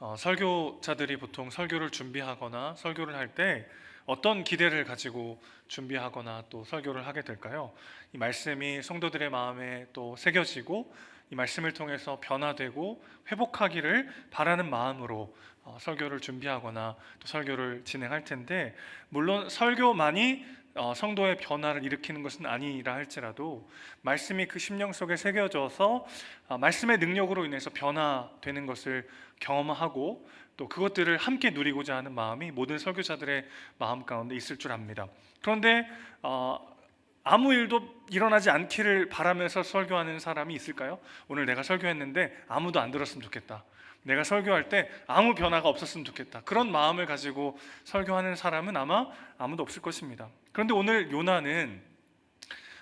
어, 설교자들이 보통 설교를 준비하거나 설교를 할 때 어떤 기대를 가지고 준비하거나 또 설교를 하게 될까요? 이 말씀이 성도들의 마음에 또 새겨지고 이 말씀을 통해서 변화되고 회복하기를 바라는 마음으로 어, 설교를 준비하거나 또 설교를 진행할 텐데 물론 설교만이 어, 성도의 변화를 일으키는 것은 아니라 할지라도 말씀이 그 심령 속에 새겨져서 아, 말씀의 능력으로 인해서 변화되는 것을 경험하고 또 그것들을 함께 누리고자 하는 마음이 모든 설교자들의 마음 가운데 있을 줄 압니다. 그런데 어, 아무 일도 일어나지 않기를 바라면서 설교하는 사람이 있을까요? 오늘 내가 설교했는데 아무도 안 들었으면 좋겠다. 내가 설교할 때 아무 변화가 없었으면 좋겠다. 그런 마음을 가지고 설교하는 사람은 아마 아무도 없을 것입니다. 그런데 오늘 요나는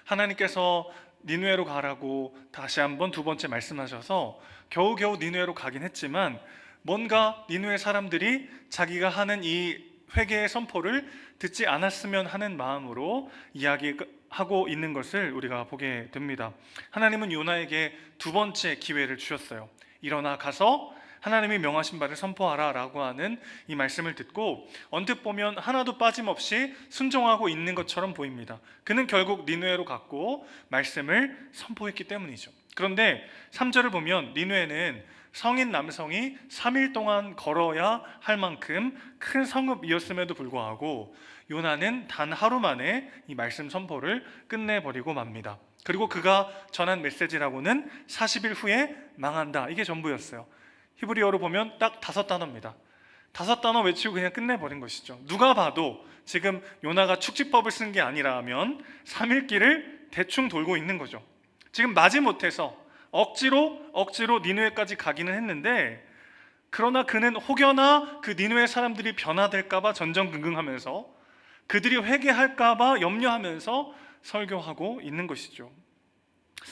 하나님께서 니누에로 가라고 다시 한번 두 번째 말씀하셔서 겨우겨우 니누에로 가긴 했지만 뭔가 니누의 사람들이 자기가 하는 이 회개의 선포를 듣지 않았으면 하는 마음으로 이야기하고 있는 것을 우리가 보게 됩니다. 하나님은 요나에게 두 번째 기회를 주셨어요. 일어나 가서 하나님이 명하신 바를 선포하라라고 하는 이 말씀을 듣고 언뜻 보면 하나도 빠짐없이 순종하고 있는 것처럼 보입니다. 그는 결국 니누에로 갔고 말씀을 선포했기 때문이죠. 그런데 3절을 보면 니누에는 성인 남성이 3일 동안 걸어야 할 만큼 큰 성읍이었음에도 불구하고 요나는 단 하루 만에 이 말씀 선포를 끝내버리고 맙니다. 그리고 그가 전한 메시지라고는 40일 후에 망한다. 이게 전부였어요. 히브리어로 보면 딱 다섯 단어입니다. 다섯 단어 외치고 그냥 끝내버린 것이죠. 누가 봐도 지금 요나가 축지법을 쓴 게 아니라면 3일길을 대충 돌고 있는 거죠. 지금 마지못해서 억지로 억지로 니누에까지 가기는 했는데 그러나 그는 혹여나 그 니누의 사람들이 변화될까봐 전전긍긍하면서 그들이 회개할까봐 염려하면서 설교하고 있는 것이죠.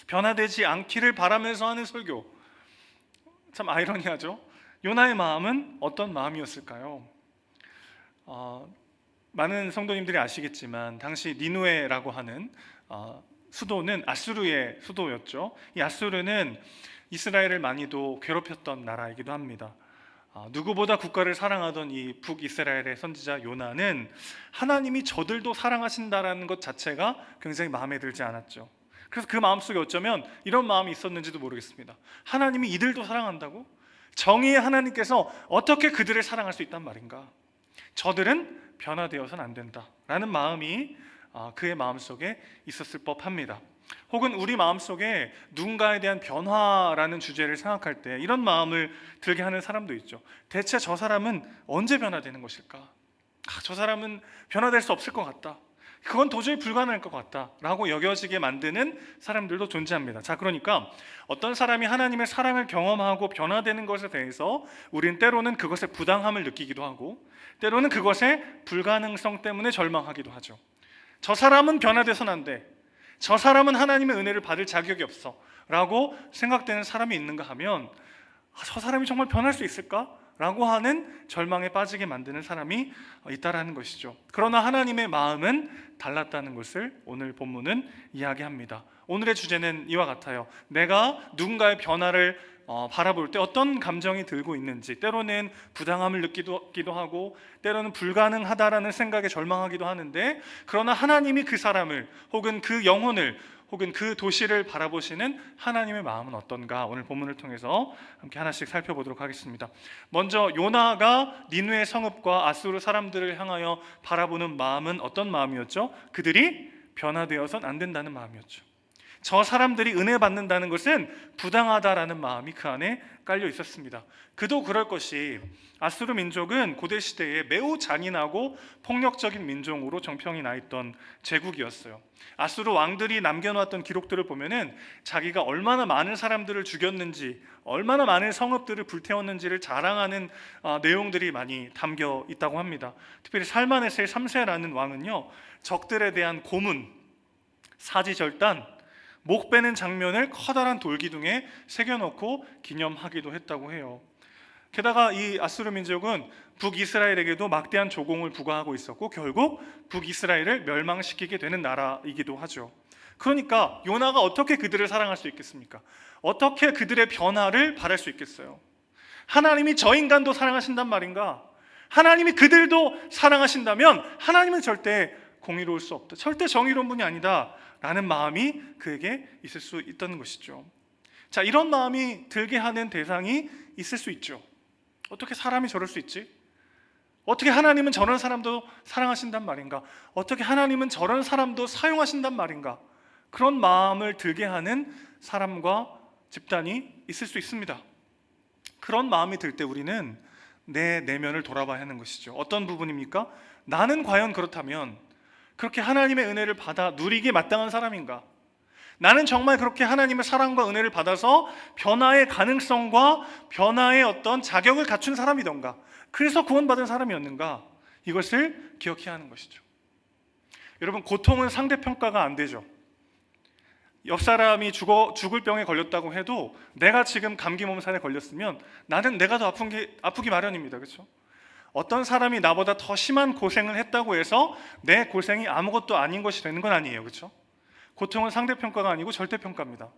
변화되지 않기를 바라면서 하는 설교. 참 아이러니하죠. 요나의 마음은 어떤 마음이었을까요? 어, 많은 성도님들이 아시겠지만 당시 니누에라고 하는 어, 수도는 아수르의 수도였죠. 이 아수르는 이스라엘을 많이도 괴롭혔던 나라이기도 합니다. 아, 누구보다 국가를 사랑하던 이 북이스라엘의 선지자 요나는 하나님이 저들도 사랑하신다라는 것 자체가 굉장히 마음에 들지 않았죠. 그래서 그 마음속에 어쩌면 이런 마음이 있었는지도 모르겠습니다. 하나님이 이들도 사랑한다고? 정의의 하나님께서 어떻게 그들을 사랑할 수 있단 말인가? 저들은 변화되어서는 안 된다라는 마음이 아, 그의 마음속에 있었을 법합니다. 혹은 우리 마음속에 누군가에 대한 변화라는 주제를 생각할 때 이런 마음을 들게 하는 사람도 있죠. 대체 저 사람은 언제 변화되는 것일까? 아, 저 사람은 변화될 수 없을 것 같다. 그건 도저히 불가능할 것 같다라고 여겨지게 만드는 사람들도 존재합니다. 자, 그러니까 어떤 사람이 하나님의 사랑을 경험하고 변화되는 것에 대해서 우린 때로는 그것의 부당함을 느끼기도 하고 때로는 그것의 불가능성 때문에 절망하기도 하죠. 저 사람은 변화돼서는 안 돼. 저 사람은 하나님의 은혜를 받을 자격이 없어. 라고 생각되는 사람이 있는가 하면 아, 저 사람이 정말 변할 수 있을까? 라고 하는 절망에 빠지게 만드는 사람이 있다라는 것이죠. 그러나 하나님의 마음은 달랐다는 것을 오늘 본문은 이야기합니다. 오늘의 주제는 이와 같아요. 내가 누군가의 변화를 어, 바라볼 때 어떤 감정이 들고 있는지 때로는 부당함을 느끼기도 하고 때로는 불가능하다라는 생각에 절망하기도 하는데 그러나 하나님이 그 사람을 혹은 그 영혼을 혹은 그 도시를 바라보시는 하나님의 마음은 어떤가 오늘 본문을 통해서 함께 하나씩 살펴보도록 하겠습니다. 먼저 요나가 니누의 성읍과 아수르 사람들을 향하여 바라보는 마음은 어떤 마음이었죠? 그들이 변화되어선 안 된다는 마음이었죠. 저 사람들이 은혜 받는다는 것은 부당하다라는 마음이 그 안에 깔려 있었습니다. 그도 그럴 것이 아수르 민족은 고대 시대에 매우 잔인하고 폭력적인 민족으로 정평이 나 있던 제국이었어요. 아수르 왕들이 남겨놓았던 기록들을 보면은 자기가 얼마나 많은 사람들을 죽였는지, 얼마나 많은 성읍들을 불태웠는지를 자랑하는 어, 내용들이 많이 담겨 있다고 합니다. 특별히 살마네세 3세라는 왕은요 적들에 대한 고문, 사지절단 목 빼는 장면을 커다란 돌기둥에 새겨놓고 기념하기도 했다고 해요. 게다가 이 아수르 민족은 북이스라엘에게도 막대한 조공을 부과하고 있었고 결국 북이스라엘을 멸망시키게 되는 나라이기도 하죠. 그러니까 요나가 어떻게 그들을 사랑할 수 있겠습니까? 어떻게 그들의 변화를 바랄 수 있겠어요? 하나님이 저 인간도 사랑하신단 말인가? 하나님이 그들도 사랑하신다면 하나님은 절대 공의로울 수 없다. 절대 정의로운 분이 아니다. 라는 마음이 그에게 있을 수 있다는 것이죠. 자, 이런 마음이 들게 하는 대상이 있을 수 있죠. 어떻게 사람이 저럴 수 있지? 어떻게 하나님은 저런 사람도 사랑하신단 말인가? 어떻게 하나님은 저런 사람도 사용하신단 말인가? 그런 마음을 들게 하는 사람과 집단이 있을 수 있습니다. 그런 마음이 들 때 우리는 내 내면을 돌아봐야 하는 것이죠. 어떤 부분입니까? 나는 과연 그렇다면 그렇게 하나님의 은혜를 받아 누리기 마땅한 사람인가? 나는 정말 그렇게 하나님의 사랑과 은혜를 받아서 변화의 가능성과 변화의 어떤 자격을 갖춘 사람이던가? 그래서 구원받은 사람이었는가? 이것을 기억해야 하는 것이죠. 여러분, 고통은 상대평가가 안 되죠. 옆 사람이 죽어 죽을 병에 걸렸다고 해도 내가 지금 감기 몸살에 걸렸으면 나는 내가 더 아픈 게 아프기 마련입니다. 그렇죠? 어떤 사람이 나보다 더 심한 고생을 했다고 해서 내 고생이 아무것도 아닌 것이 되는 건 아니에요. 그렇죠? 고통은 상대평가가 아니고 절대평가입니다.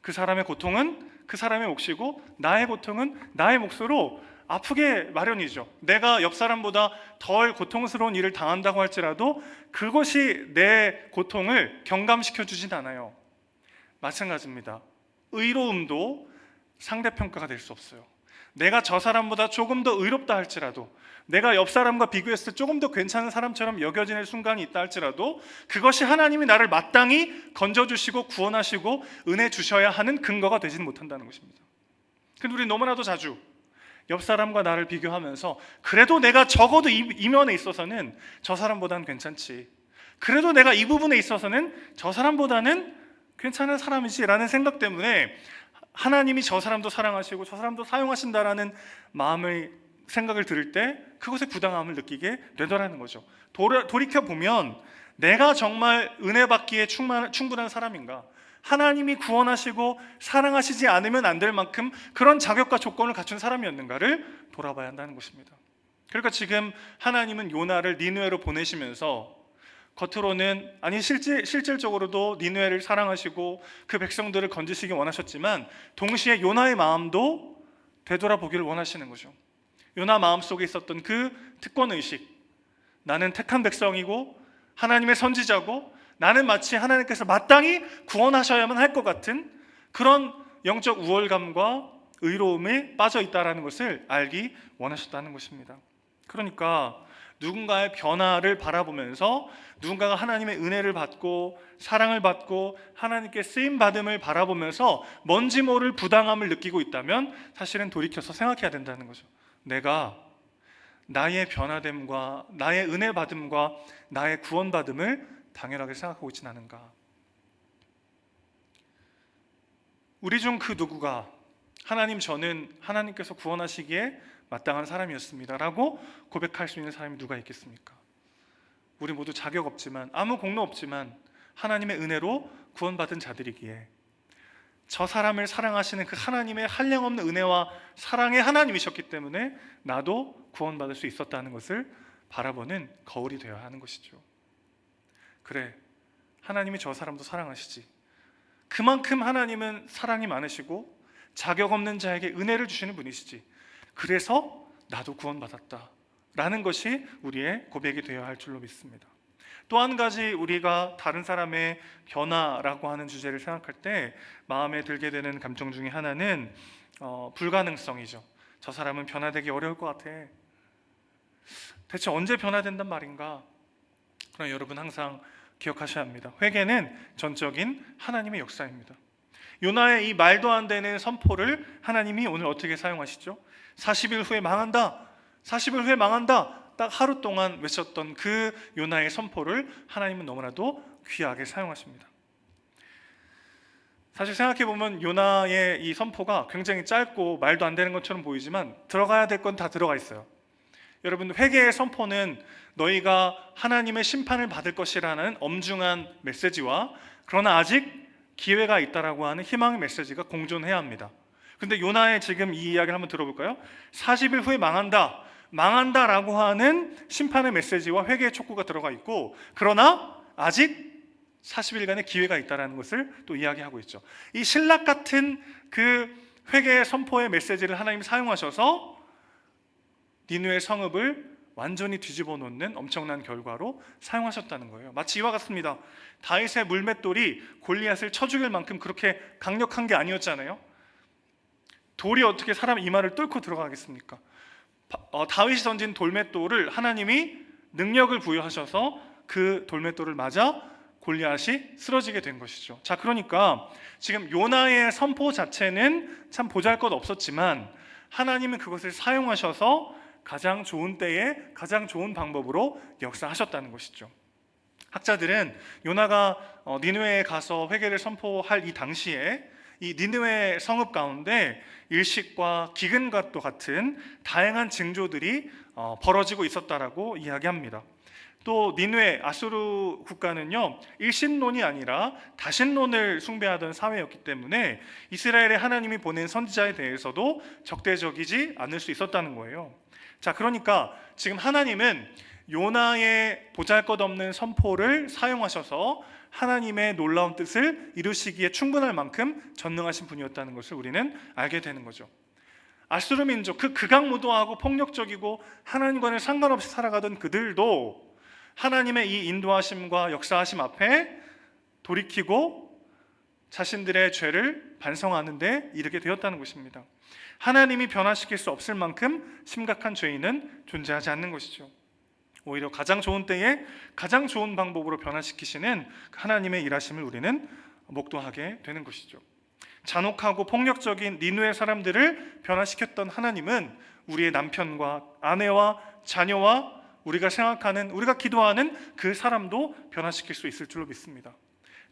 그 사람의 고통은 그 사람의 몫이고 나의 고통은 나의 몫으로 아프게 마련이죠. 내가 옆 사람보다 덜 고통스러운 일을 당한다고 할지라도 그것이 내 고통을 경감시켜 주진 않아요. 마찬가지입니다. 의로움도 상대평가가 될 수 없어요. 내가 저 사람보다 조금 더 의롭다 할지라도 내가 옆 사람과 비교했을 때 조금 더 괜찮은 사람처럼 여겨지는 순간이 있다 할지라도 그것이 하나님이 나를 마땅히 건져주시고 구원하시고 은혜 주셔야 하는 근거가 되지는 못한다는 것입니다. 근데 우리 너무나도 자주 옆 사람과 나를 비교하면서 그래도 내가 적어도 이, 이 면에 있어서는 저 사람보다는 괜찮지. 그래도 내가 이 부분에 있어서는 저 사람보다는 괜찮은 사람이지라는 생각 때문에 하나님이 저 사람도 사랑하시고 저 사람도 사용하신다라는 마음의 생각을 들을 때 그것에 부당함을 느끼게 되더라는 거죠. 돌이켜 보면 내가 정말 은혜 받기에 충만, 충분한 사람인가? 하나님이 구원하시고 사랑하시지 않으면 안 될 만큼 그런 자격과 조건을 갖춘 사람이었는가를 돌아봐야 한다는 것입니다. 그러니까 지금 하나님은 요나를 니누에로 보내시면서 겉으로는 아니 실질 실질적으로도 니누에를 사랑하시고 그 백성들을 건지시기 원하셨지만 동시에 요나의 마음도 되돌아보기를 원하시는 거죠. 요나 마음 속에 있었던 그 특권 의식, 나는 택한 백성이고 하나님의 선지자고 나는 마치 하나님께서 마땅히 구원하셔야만 할 것 같은 그런 영적 우월감과 의로움에 빠져 있다라는 것을 알기 원하셨다는 것입니다. 그러니까 누군가의 변화를 바라보면서 누군가가 하나님의 은혜를 받고 사랑을 받고 하나님께 쓰임 받음을 바라보면서 뭔지 모를 부당함을 느끼고 있다면 사실은 돌이켜서 생각해야 된다는 거죠. 내가 나의 변화됨과 나의 은혜 받음과 나의 구원 받음을 당연하게 생각하고 있지는 않은가? 우리 중 그 누구가 하나님 저는 하나님께서 구원하시기에 마땅한 사람이었습니다라고 고백할 수 있는 사람이 누가 있겠습니까? 우리 모두 자격 없지만 아무 공로 없지만 하나님의 은혜로 구원받은 자들이기에 저 사람을 사랑하시는 그 하나님의 한량없는 은혜와 사랑의 하나님이셨기 때문에 나도 구원받을 수 있었다는 것을 바라보는 거울이 되어야 하는 것이죠. 그래, 하나님이 저 사람도 사랑하시지. 그만큼 하나님은 사랑이 많으시고 자격 없는 자에게 은혜를 주시는 분이시지. 그래서 나도 구원받았다. 라는 것이 우리의 고백이 되어야 할 줄로 믿습니다. 또 한 가지 우리가 다른 사람의 변화라고 하는 주제를 생각할 때 마음에 들게 되는 감정 중에 하나는 어, 불가능성이죠. 저 사람은 변화되기 어려울 것 같아. 대체 언제 변화된단 말인가? 그러나 여러분 항상 기억하셔야 합니다. 회개는 전적인 하나님의 역사입니다. 요나의 이 말도 안 되는 선포를 하나님이 오늘 어떻게 사용하시죠? 40일 후에 망한다. 40일 후에 망한다. 딱 하루 동안 외쳤던 그 요나의 선포를 하나님은 너무나도 귀하게 사용하십니다. 사실 생각해 보면 요나의 이 선포가 굉장히 짧고 말도 안 되는 것처럼 보이지만 들어가야 될 건 다 들어가 있어요. 여러분 회개의 선포는 너희가 하나님의 심판을 받을 것이라는 엄중한 메시지와 그러나 아직 기회가 있다라고 하는 희망의 메시지가 공존해야 합니다. 근데 요나의 지금 이 이야기를 한번 들어볼까요? 40일 후에 망한다. 망한다라고 하는 심판의 메시지와 회개의 촉구가 들어가 있고 그러나 아직 40일간의 기회가 있다라는 것을 또 이야기하고 있죠. 이 신락 같은 그 회개 선포의 메시지를 하나님 사용하셔서 니누의 성읍을 완전히 뒤집어 놓는 엄청난 결과로 사용하셨다는 거예요. 마치 이와 같습니다. 다윗의 물맷돌이 골리앗을 쳐 죽일 만큼 그렇게 강력한 게 아니었잖아요. 돌이 어떻게 사람 이마를 뚫고 들어가겠습니까? 바- 어, 다윗이 던진 돌맷돌을 하나님이 능력을 부여하셔서 그 돌맷돌을 맞아 골리앗이 쓰러지게 된 것이죠. 자, 그러니까 지금 요나의 선포 자체는 참 보잘것 없었지만 하나님은 그것을 사용하셔서 가장 좋은 때에 가장 좋은 방법으로 역사하셨다는 것이죠. 학자들은 요나가 어, 니느웨에 가서 회개를 선포할 이 당시에 이 니느웨 성읍 가운데 일식과 기근과 또 같은 다양한 징조들이 어, 벌어지고 있었다라고 이야기합니다. 또 니누의 아수르 국가는요 일신론이 아니라 다신론을 숭배하던 사회였기 때문에 이스라엘의 하나님이 보낸 선지자에 대해서도 적대적이지 않을 수 있었다는 거예요. 자, 그러니까 지금 하나님은 요나의 보잘것없는 선포를 사용하셔서 하나님의 놀라운 뜻을 이루시기에 충분할 만큼 전능하신 분이었다는 것을 우리는 알게 되는 거죠. 아수르 민족 그 극악무도하고 폭력적이고 하나님과는 상관없이 살아가던 그들도 하나님의 이 인도하심과 역사하심 앞에 돌이키고 자신들의 죄를 반성하는 데 이르게 되었다는 것입니다. 하나님이 변화시킬 수 없을 만큼 심각한 죄인은 존재하지 않는 것이죠. 오히려 가장 좋은 때에 가장 좋은 방법으로 변화시키시는 그 하나님의 일하심을 우리는 목도하게 되는 것이죠. 잔혹하고 폭력적인 니누의 사람들을 변화시켰던 하나님은 우리의 남편과 아내와 자녀와 우리가 생각하는 우리가 기도하는 그 사람도 변화시킬 수 있을 줄로 믿습니다.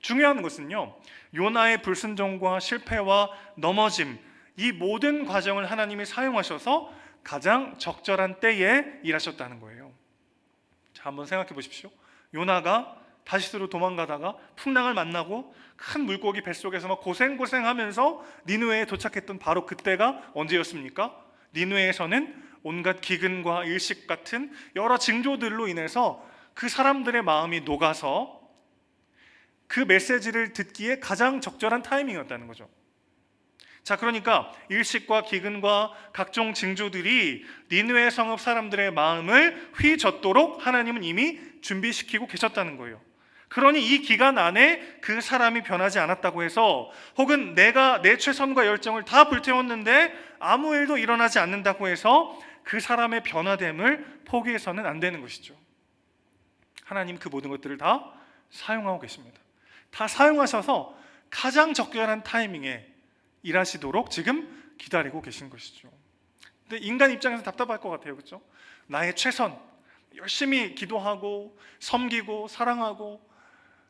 중요한 것은요. 요나의 불순종과 실패와 넘어짐 이 모든 과정을 하나님이 사용하셔서 가장 적절한 때에 일하셨다는 거예요. 자, 한번 생각해 보십시오. 요나가 다시스로 도망가다가 풍랑을 만나고 큰 물고기 뱃속에서 막 고생고생하면서 니누에에 도착했던 바로 그때가 언제였습니까? 니누에에서는 온갖 기근과 일식 같은 여러 징조들로 인해서 그 사람들의 마음이 녹아서 그 메시지를 듣기에 가장 적절한 타이밍이었다는 거죠. 자, 그러니까 일식과 기근과 각종 징조들이 니느웨 성읍 사람들의 마음을 휘젓도록 하나님은 이미 준비시키고 계셨다는 거예요. 그러니 이 기간 안에 그 사람이 변하지 않았다고 해서 혹은 내가 내 최선과 열정을 다 불태웠는데 아무 일도 일어나지 않는다고 해서 그 사람의 변화됨을 포기해서는 안 되는 것이죠. 하나님 그 모든 것들을 다 사용하고 계십니다. 다 사용하셔서 가장 적절한 타이밍에 일하시도록 지금 기다리고 계신 것이죠. 근데 인간 입장에서 답답할 것 같아요. 그렇죠? 나의 최선 열심히 기도하고 섬기고 사랑하고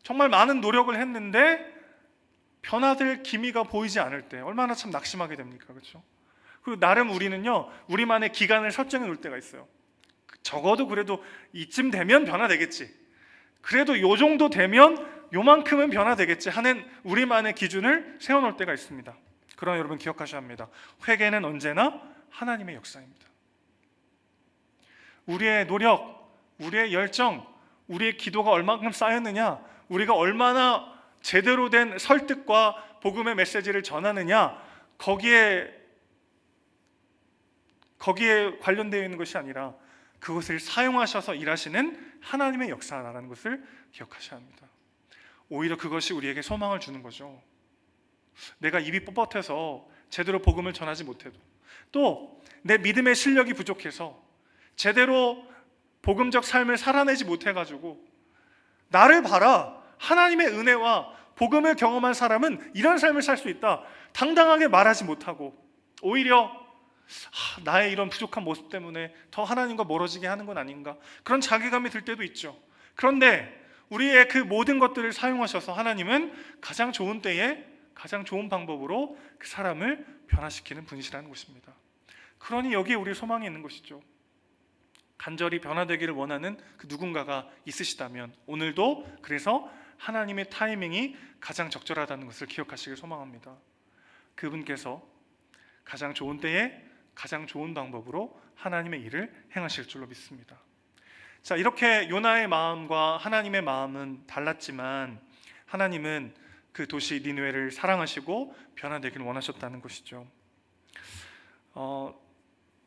정말 많은 노력을 했는데 변화될 기미가 보이지 않을 때 얼마나 참 낙심하게 됩니까? 그렇죠? 그리고 나름 우리는요. 우리만의 기간을 설정해 놓을 때가 있어요. 적어도 그래도 이쯤 되면 변화되겠지. 그래도 요 정도 되면 요만큼은 변화되겠지 하는 우리만의 기준을 세워 놓을 때가 있습니다. 그러나 여러분 기억하셔야 합니다. 회개는 언제나 하나님의 역사입니다. 우리의 노력, 우리의 열정, 우리의 기도가 얼마큼 쌓였느냐, 우리가 얼마나 제대로 된 설득과 복음의 메시지를 전하느냐, 거기에 거기에 관련되어 있는 것이 아니라 그것을 사용하셔서 일하시는 하나님의 역사라는 것을 기억하셔야 합니다. 오히려 그것이 우리에게 소망을 주는 거죠. 내가 입이 뻣뻣해서 제대로 복음을 전하지 못해도 또 내 믿음의 실력이 부족해서 제대로 복음적 삶을 살아내지 못해 가지고 나를 봐라. 하나님의 은혜와 복음을 경험한 사람은 이런 삶을 살 수 있다. 당당하게 말하지 못하고 오히려 아, 나의 이런 부족한 모습 때문에 더 하나님과 멀어지게 하는 건 아닌가 그런 자괴감이 들 때도 있죠. 그런데 우리의 그 모든 것들을 사용하셔서 하나님은 가장 좋은 때에 가장 좋은 방법으로 그 사람을 변화시키는 분이시라는 것입니다. 그러니 여기에 우리 소망이 있는 것이죠. 간절히 변화되기를 원하는 그 누군가가 있으시다면 오늘도 그래서 하나님의 타이밍이 가장 적절하다는 것을 기억하시길 소망합니다. 그분께서 가장 좋은 때에 가장 좋은 방법으로 하나님의 일을 행하실 줄로 믿습니다. 자, 이렇게 요나의 마음과 하나님의 마음은 달랐지만 하나님은 그 도시 니누에를 사랑하시고 변화되기를 원하셨다는 것이죠. 어,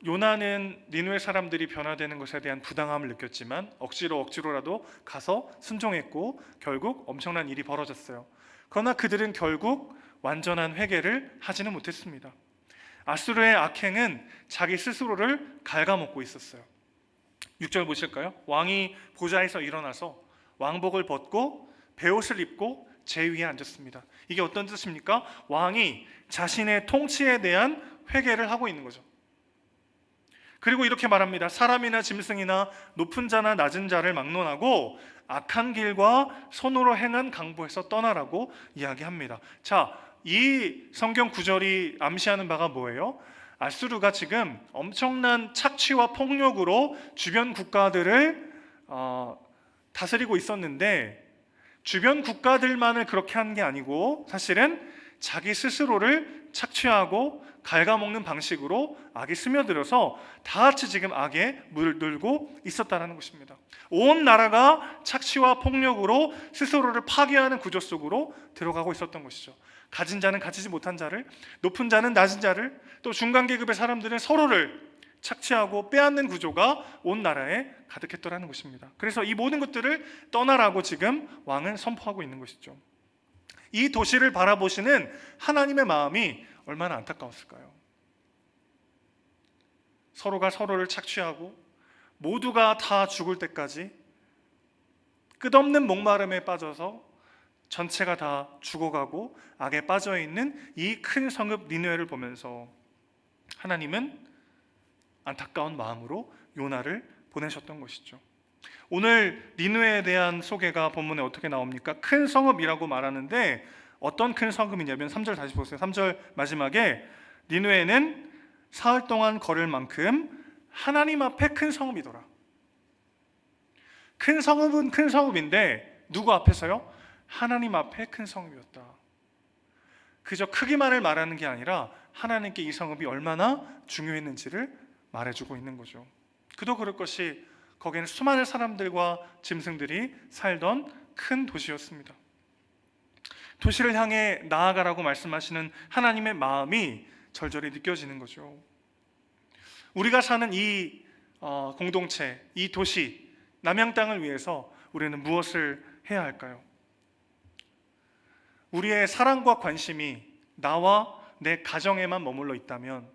요나는 니누의 사람들이 변화되는 것에 대한 부당함을 느꼈지만 억지로 억지로라도 가서 순종했고 결국 엄청난 일이 벌어졌어요. 그러나 그들은 결국 완전한 회개를 하지는 못했습니다. 아수르의 악행은 자기 스스로를 갉아먹고 있었어요. 6절 보실까요? 왕이 보좌에서 일어나서 왕복을 벗고 베옷을 입고 제 위에 앉았습니다. 이게 어떤 뜻입니까? 왕이 자신의 통치에 대한 회개를 하고 있는 거죠. 그리고 이렇게 말합니다. 사람이나 짐승이나 높은 자나 낮은 자를 막론하고 악한 길과 손으로 행한 강보에서 떠나라고 이야기합니다. 자, 이 성경 구절이 암시하는 바가 뭐예요? 아수르가 지금 엄청난 착취와 폭력으로 주변 국가들을 어, 다스리고 있었는데 주변 국가들만을 그렇게 한 게 아니고 사실은 자기 스스로를 착취하고 갉아먹는 방식으로 악이 스며들어서 다 같이 지금 악에 물들고 있었다라는 것입니다. 온 나라가 착취와 폭력으로 스스로를 파괴하는 구조 속으로 들어가고 있었던 것이죠. 가진 자는 가지지 못한 자를, 높은 자는 낮은 자를, 또 중간 계급의 사람들은 서로를 착취하고 빼앗는 구조가 온 나라에 가득했더라는 것입니다. 그래서 이 모든 것들을 떠나라고 지금 왕은 선포하고 있는 것이죠. 이 도시를 바라보시는 하나님의 마음이 얼마나 안타까웠을까요? 서로가 서로를 착취하고 모두가 다 죽을 때까지 끝없는 목마름에 빠져서 전체가 다 죽어가고 악에 빠져 있는 이 큰 성읍 니느웨를 보면서 하나님은 안타까운 마음으로 요나를 보내셨던 것이죠. 오늘 니누에 대한 소개가 본문에 어떻게 나옵니까? 큰 성읍이라고 말하는데 어떤 큰 성읍이냐면 3절 다시 보세요. 3절 마지막에 니누에는 사흘 동안 걸을 만큼 하나님 앞에 큰 성읍이더라. 큰 성읍은 큰 성읍인데 누구 앞에서요? 하나님 앞에 큰 성읍이었다. 그저 크기만을 말하는 게 아니라 하나님께 이 성읍이 얼마나 중요했는지를 말해주고 있는 거죠. 그도 그럴 것이 거기에는 수많은 사람들과 짐승들이 살던 큰 도시였습니다. 도시를 향해 나아가라고 말씀하시는 하나님의 마음이 절절히 느껴지는 거죠. 우리가 사는 이 어, 공동체, 이 도시, 남양 땅을 위해서 우리는 무엇을 해야 할까요? 우리의 사랑과 관심이 나와 내 가정에만 머물러 있다면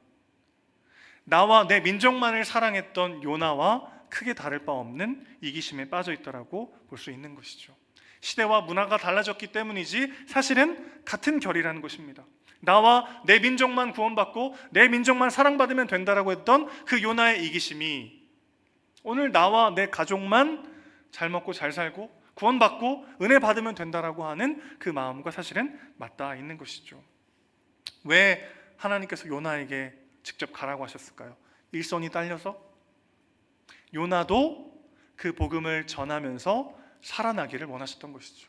나와 내 민족만을 사랑했던 요나와 크게 다를 바 없는 이기심에 빠져 있더라고 볼 수 있는 것이죠. 시대와 문화가 달라졌기 때문이지 사실은 같은 결이라는 것입니다. 나와 내 민족만 구원받고 내 민족만 사랑받으면 된다라고 했던 그 요나의 이기심이 오늘 나와 내 가족만 잘 먹고 잘 살고 구원받고 은혜 받으면 된다라고 하는 그 마음과 사실은 맞닿아 있는 것이죠. 왜 하나님께서 요나에게 직접 가라고 하셨을까요? 일손이 딸려서 요나도 그 복음을 전하면서 살아나기를 원하셨던 것이죠.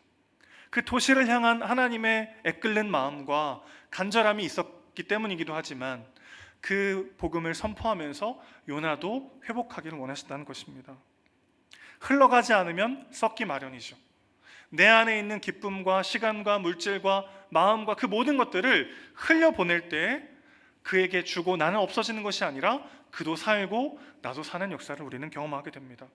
그 도시를 향한 하나님의 애끓는 마음과 간절함이 있었기 때문이기도 하지만 그 복음을 선포하면서 요나도 회복하기를 원하셨다는 것입니다. 흘러가지 않으면 썩기 마련이죠. 내 안에 있는 기쁨과 시간과 물질과 마음과 그 모든 것들을 흘려보낼 때 그에게 주고 나는 없어지는 것이 아니라 그도 살고 나도 사는 역사를 우리는 경험하게 됩니다.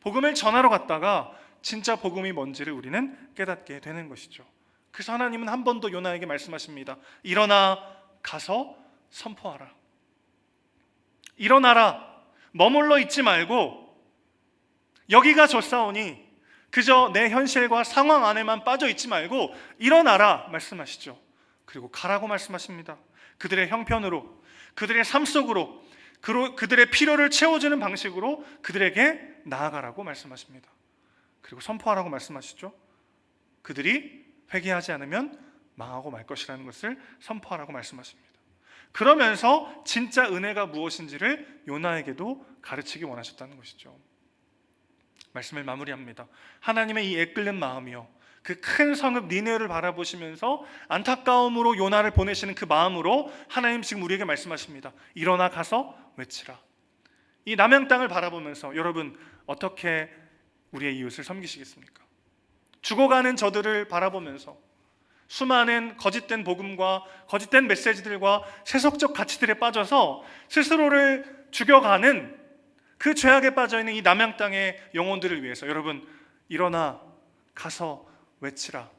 복음을 전하러 갔다가 진짜 복음이 뭔지를 우리는 깨닫게 되는 것이죠. 그래서 하나님은 한 번 더 요나에게 말씀하십니다. 일어나 가서 선포하라. 일어나라. 머물러 있지 말고 여기가 좋사오니 그저 내 현실과 상황 안에만 빠져 있지 말고 일어나라 말씀하시죠. 그리고 가라고 말씀하십니다. 그들의 형편으로 그들의 삶 속으로 그들의 필요를 채워주는 방식으로 그들에게 나아가라고 말씀하십니다. 그리고 선포하라고 말씀하시죠. 그들이 회개하지 않으면 망하고 말 것이라는 것을 선포하라고 말씀하십니다. 그러면서 진짜 은혜가 무엇인지를 요나에게도 가르치기 원하셨다는 것이죠. 말씀을 마무리합니다. 하나님의 이 애끓는 마음이요. 그 큰 성읍 니네를 바라보시면서 안타까움으로 요나를 보내시는 그 마음으로 하나님 지금 우리에게 말씀하십니다. 일어나 가서 외치라. 이 남양 땅을 바라보면서 여러분 어떻게 우리의 이웃을 섬기시겠습니까? 죽어가는 저들을 바라보면서 수많은 거짓된 복음과 거짓된 메시지들과 세속적 가치들에 빠져서 스스로를 죽여가는 그 죄악에 빠져 있는 이 남양 땅의 영혼들을 위해서 여러분 일어나 가서 외치라.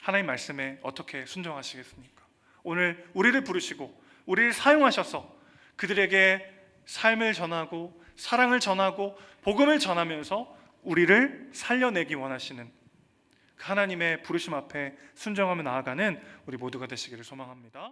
하나님 말씀에 어떻게 순종하시겠습니까? 오늘 우리를 부르시고 우리를 사용하셔서 그들에게 삶을 전하고 사랑을 전하고 복음을 전하면서 우리를 살려내기 원하시는 그 하나님의 부르심 앞에 순종하며 나아가는 우리 모두가 되시기를 소망합니다.